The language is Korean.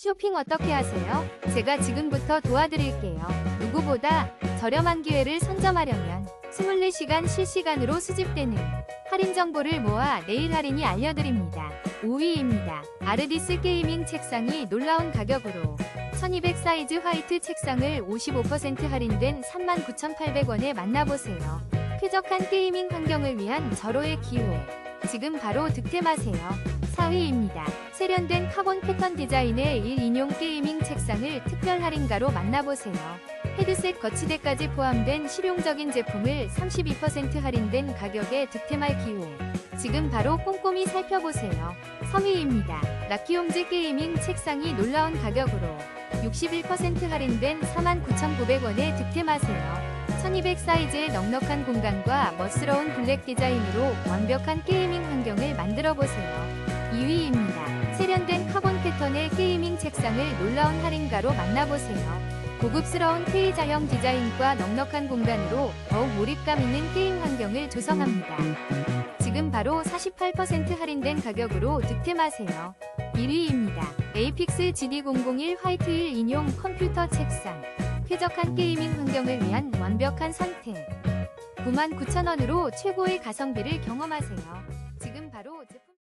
쇼핑 어떻게 하세요? 제가 지금부터 도와드릴게요. 누구보다 저렴한 기회를 선점하려면 24시간 실시간으로 수집되는 할인 정보를 모아 내일 할인이 알려드립니다. 5위입니다. 아르디스 게이밍 책상이 놀라운 가격으로 1200 사이즈 화이트 책상을 55% 할인된 39,800원에 만나보세요. 쾌적한 게이밍 환경을 위한 절호의 기회. 지금 바로 득템하세요. 4위입니다. 세련된 카본 패턴 디자인의 1 인용 게이밍 책상을 특별 할인가로 만나보세요. 헤드셋 거치대까지 포함된 실용적인 제품을 32% 할인된 가격에 득템할 기회. 지금 바로 꼼꼼히 살펴보세요. 3위입니다. 라키홈즈 게이밍 책상이 놀라운 가격으로 61% 할인된 49,900원에 득템하세요. 1200 사이즈의 넉넉한 공간과 멋스러운 블랙 디자인으로 완벽한 게이밍 환경을 만들어 보세요. 2위입니다. 세련된 카본 패턴의 게이밍 책상을 놀라운 할인가로 만나보세요. 고급스러운 K자형 디자인과 넉넉한 공간으로 더욱 몰입감 있는 게임 환경을 조성합니다. 지금 바로 48% 할인된 가격으로 득템하세요. 1위입니다. 에이픽스 GD001 화이트 1 인용 컴퓨터 책상. 쾌적한 게이밍 환경을 위한 완벽한 상태. 99,000원으로 최고의 가성비를 경험하세요. 지금 바로 제품